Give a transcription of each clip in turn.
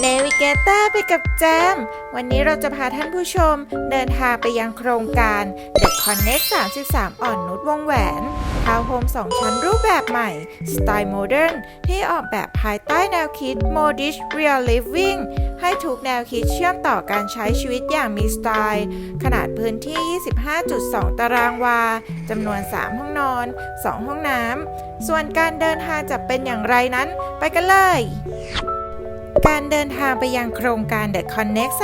เนวิเกเตอร์ไปกับแจม วันนี้เราจะพาท่านผู้ชมเดินทางไปยังโครงการ The Connect 33 อ่อนนุชวงแหวนทาวน์โฮม2ชั้นรูปแบบใหม่ สไตล์โมเดิร์นที่ออกแบบภายใต้แนวคิด Modish Real Living ให้ทุกแนวคิดเชื่อมต่อการใช้ชีวิตอย่างมีสไตล์ ขนาดพื้นที่ 25.2 ตารางวา จำนวน 3 ห้องนอน 2 ห้องน้ำ ส่วนการเดินทางจะเป็นอย่างไรนั้น ไปกันเลย การเดินทางไปยังโครงการ The Connect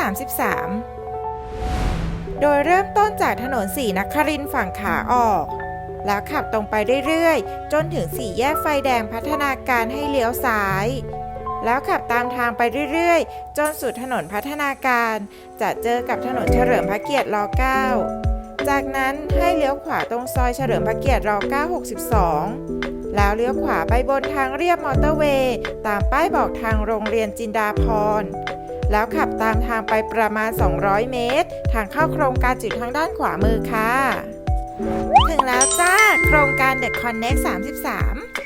33 โดยเริ่มต้นจากถนนสีนครินฝั่งขาออก แล้วขับตรงไปเรื่อยๆ จนถึงสี่แยกไฟแดงพัฒนาการให้เลี้ยวซ้าย แล้วขับตามทางไปเรื่อยๆ จนสุดถนนพัฒนาการ จะเจอกับถนนเฉลิมพระเกียรติร9 จากนั้นให้เลี้ยวขวาตรงซอยเฉลิมพระเกียรติร9 62 แล้วเลี้ยวขวาไปบนทางเรียบมอเตอร์เวย์ ตามป้ายบอกทางโรงเรียนจินดาพร แล้วขับตามทางไปประมาณ 200 เมตร ทางเข้าโครงการจุดทางด้านขวามือค่ะ ถึงแล้วจ้า โครงการเด็กคอนเน็ก33